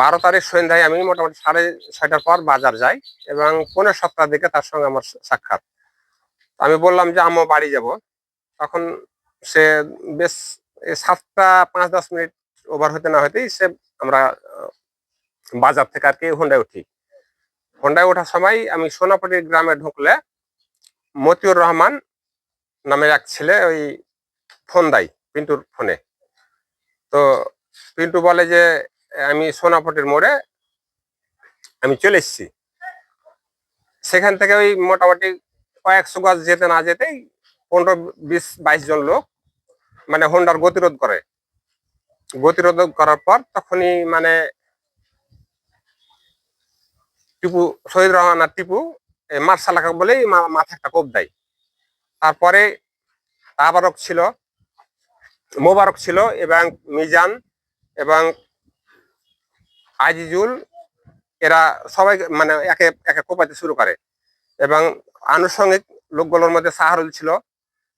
বারো তারিখ সন্ধ্যায় আমি মোটামুটি সাড়ে ছয়টার পর বাজার যাই এবং পনেরো সপ্তাহ দিকে তার সঙ্গে আমার সাক্ষাৎ। আমি বললাম যে, আম্মু, বাড়ি যাব। তখন সে বেশ সাতটা পাঁচ দশ মিনিট ওভার হতে না হতেই সে আমরা বাজার থেকে আর কি হোন্ডায় উঠি। হোন্ডায় ওঠার সময় আমি সোনাপটি গ্রামে ঢুকলে মতিউর রহমান নামের এক ছেলে ওই ফোন দেয়, পিন্টুর ফোনে। তো পিন্টু বলে যে আমি সোনাপটির মোড়ে আমি চলে এসেছি। সেখান থেকে ওই মোটামুটি কয়েকশো গাছ যেতে না যেতেই পনেরো বিশ বাইশ জন লোক মানে হোন্ডার গতিরোধ করে। গতিরোধ করার পর তখনই মানে টিপু, শহীদ রহমান আর টিপু মার্শাল বলেই মা- মাথায় একটা কোপ দেয়। তারপরে তাবারক ছিল, মোবারক ছিল এবং মিজান এবং আজিজুল, এরা সবাই মানে একে একে কোপাতে শুরু করে। এবং আনুষঙ্গিক লোকগুলোর মধ্যে সাহারুল ছিল।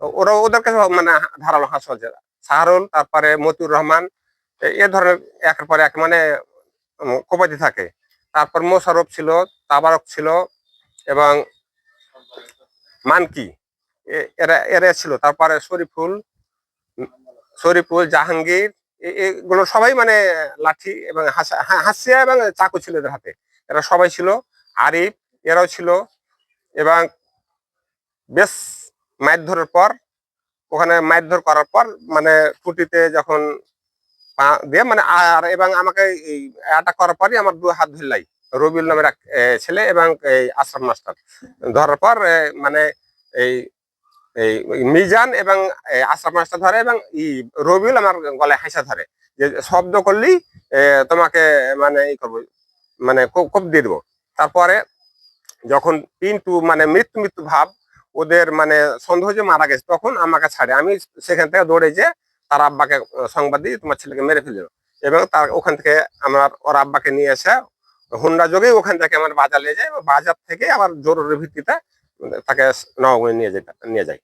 ওরা ওদের কাছে মানে ধারালো হাস হচ্ছে সাহারুল, তারপরে মতিউর রহমান, এ- ধরনের একের পর এক মানে কোপাতে থাকে। তারপর মোশারফ ছিল, তাবারক ছিল, এবং মানকি এরা এরা ছিল। তারপরে শরীফুল শরীফুল জাহাঙ্গীর এগুলো সবাই মানে লাঠি এবং হাসিয়া এবং চাকু ছিল এদের হাতে। এরা সবাই ছিল, আরিফ, এরাও ছিল এবং বেশ মারধরের পর, ওখানে মারধর করার পর মানে টুটিতে যখন দিয়ে মানে আর এবং আমাকে এই অ্যাটাক করার পরই আমার দু হাত ধরলাই। রবিউল নামের এক ছেলে এবং এই আশরাফ মাস্টার ধরার পর মানে এই এই মিজান এবং আশরাফ মাস্টার ধরে এবং ই রবিউল আমার গলায় হাসা ধরে। যে শব্দ করলেই তোমাকে মানে ই করব মানে কোপ দিয়ে দেবো। তারপরে যখন পিন্টু মানে মৃত্যু মৃত্যু ভাব, ওদের মানে সন্দেহ যে মারা গেছে, তখন আমাকে ছাড়ে। আমি সেখান থেকে দৌড়ে যে তার আব্বাকে সংবাদ দিয়ে তোমার ছেলেকে মেরে ফেলল। এবং তার, ওখান থেকে আমার, ওর আব্বাকে নিয়ে এসে হুন্ডা যোগে ওখান থেকে আমার বাজার নিয়ে যায়। বাজার থেকে আবার জরুরি ভিত্তিতে তাকে নবমী নিয়ে যেতে নিয়ে যায়